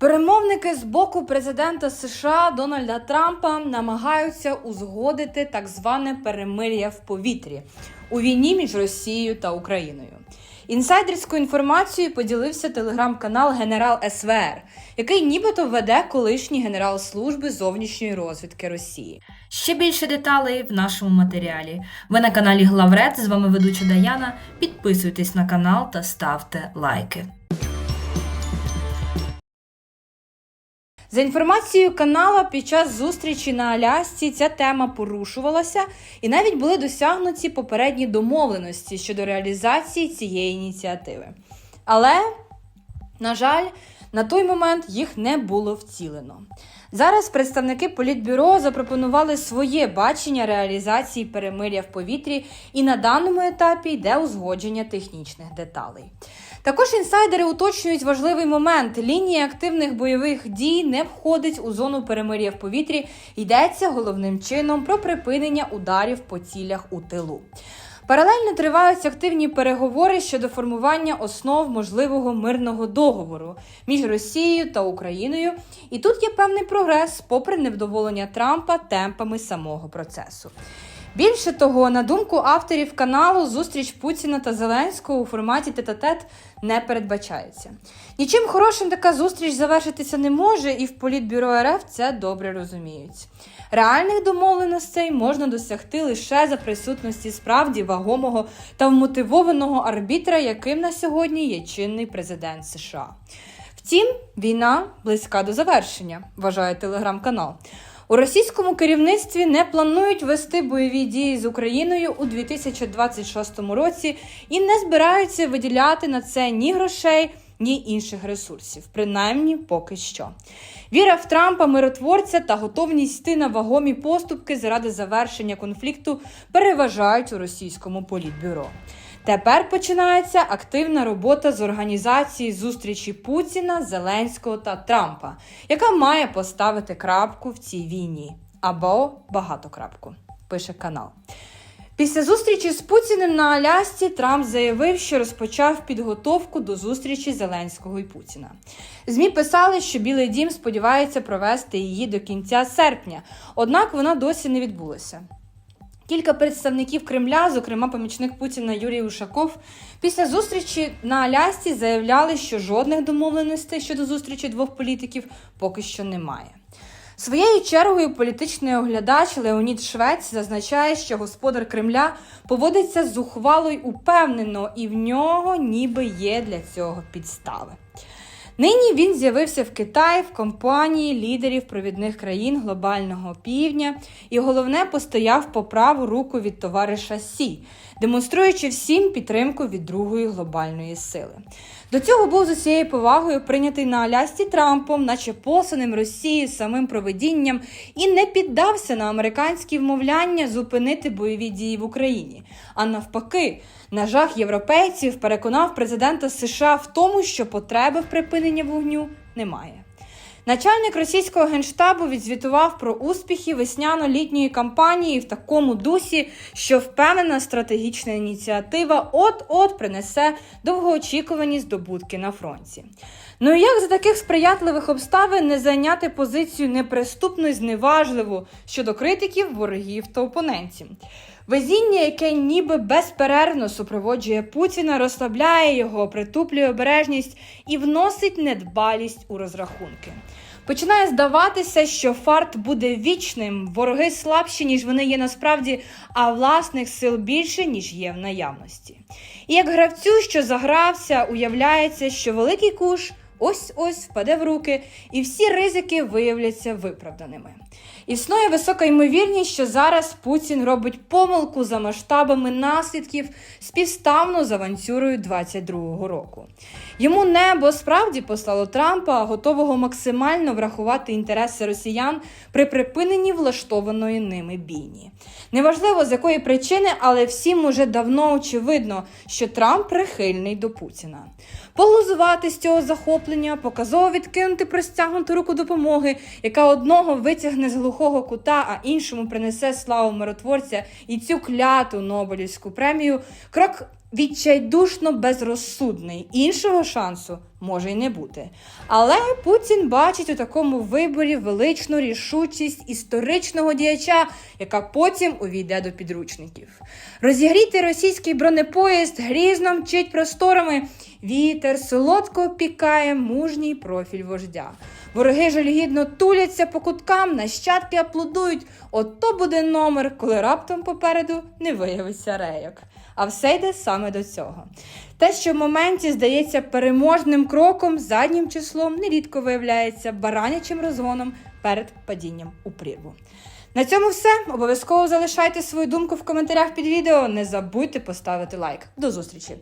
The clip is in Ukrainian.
Перемовники з боку президента США Дональда Трампа намагаються узгодити так зване перемир'я в повітрі у війні між Росією та Україною. Інсайдерською інформацією поділився телеграм-канал Генерал СВР, який нібито веде колишній генерал служби зовнішньої розвідки Росії. Ще більше деталей в нашому матеріалі. Ви на каналі Главред. З вами ведуча Даяна. Підписуйтесь на канал та ставте лайки. За інформацією канала, під час зустрічі на Алясці ця тема порушувалася, і навіть були досягнуті попередні домовленості щодо реалізації цієї ініціативи. Але, на жаль, на той момент їх не було втілено. Зараз представники політбюро запропонували своє бачення реалізації перемир'я в повітрі, і на даному етапі йде узгодження технічних деталей. Також інсайдери уточнюють важливий момент: лінія активних бойових дій не входить у зону перемир'я в повітрі. Йдеться головним чином про припинення ударів по цілях у тилу. Паралельно тривають активні переговори щодо формування основ можливого мирного договору між Росією та Україною. І тут є певний прогрес, попри невдоволення Трампа темпами самого процесу. Більше того, на думку авторів каналу, зустріч Путіна та Зеленського у форматі тет-а-тет не передбачається. Нічим хорошим така зустріч завершитися не може, і в політбюро РФ це добре розуміють. Реальних домовленостей можна досягти лише за присутності справді вагомого та вмотивованого арбітра, яким на сьогодні є чинний президент США. Втім, війна близька до завершення, вважає телеграм-канал. У російському керівництві не планують вести бойові дії з Україною у 2026 році і не збираються виділяти на це ні грошей, ні інших ресурсів, принаймні поки що. Віра в Трампа, миротворця та готовність йти на вагомі поступки заради завершення конфлікту переважають у російському політбюро. Тепер починається активна робота з організації зустрічі Путіна, Зеленського та Трампа, яка має поставити крапку в цій війні або багатокрапку, пише канал. Після зустрічі з Путіним на Алясці Трамп заявив, що розпочав підготовку до зустрічі Зеленського і Путіна. ЗМІ писали, що Білий Дім сподівається провести її до кінця серпня, однак вона досі не відбулася. Кілька представників Кремля, зокрема помічник Путіна Юрій Ушаков, після зустрічі на Алясці заявляли, що жодних домовленостей щодо зустрічі двох політиків поки що немає. Своєю чергою політичний оглядач Леонід Швець зазначає, що господар Кремля поводиться зухвало й упевнено, і в нього ніби є для цього підстави. Нині він з'явився в Китаї в компанії лідерів провідних країн глобального півдня і головне постояв по праву руку від товариша Сі, демонструючи всім підтримку від другої глобальної сили. До цього був з усією повагою прийнятий на Алясці Трампом, наче посланим Росії самим проведінням, і не піддався на американські вмовляння зупинити бойові дії в Україні. А навпаки, нажах європейців переконав президента США в тому, що потреби в припиненні вогню немає. Начальник російського генштабу відзвітував про успіхи весняно-літньої кампанії в такому дусі, що впевнена стратегічна ініціатива от-от принесе довгоочікувані здобутки на фронті. Ну і як за таких сприятливих обставин не зайняти позицію неприступну і зневажливу щодо критиків, ворогів та опонентів? Везіння, яке ніби безперервно супроводжує Путіна, розслабляє його, притуплює обережність і вносить недбалість у розрахунки. Починає здаватися, що фарт буде вічним, вороги слабші, ніж вони є насправді, а власних сил більше, ніж є в наявності. І як гравцю, що загрався, уявляється, що великий куш ось-ось впаде в руки, і всі ризики виявляться виправданими. Існує висока ймовірність, що зараз Путін робить помилку за масштабами наслідків співставно з авантюрою 22-го року. Йому небо справді послало Трампа, готового максимально врахувати інтереси росіян при припиненні влаштованої ними бійні. Неважливо з якої причини, але всім уже давно очевидно, що Трамп прихильний до Путіна. Поглузувати з цього захоплення, показово відкинути простягнуту руку допомоги, яка одного витягне з глухого кута, а іншому принесе славу миротворця і цю кляту Нобелівську премію. Крок відчайдушно безрозсудний. Іншого шансу може й не бути. Але Путін бачить у такому виборі величну рішучість історичного діяча, яка потім увійде до підручників. Розігріти російський бронепоїзд грізно мчить просторами. Вітер солодко пікає мужній профіль вождя. Вороги жалюгідно туляться по куткам, нащадки аплодують. Ото буде номер, коли раптом попереду не виявиться рейок. А все йде саме до цього. Те, що в моменті здається переможним кроком, заднім числом нерідко виявляється баранячим розгоном перед падінням у прірву. На цьому все. Обов'язково залишайте свою думку в коментарях під відео. Не забудьте поставити лайк. До зустрічі!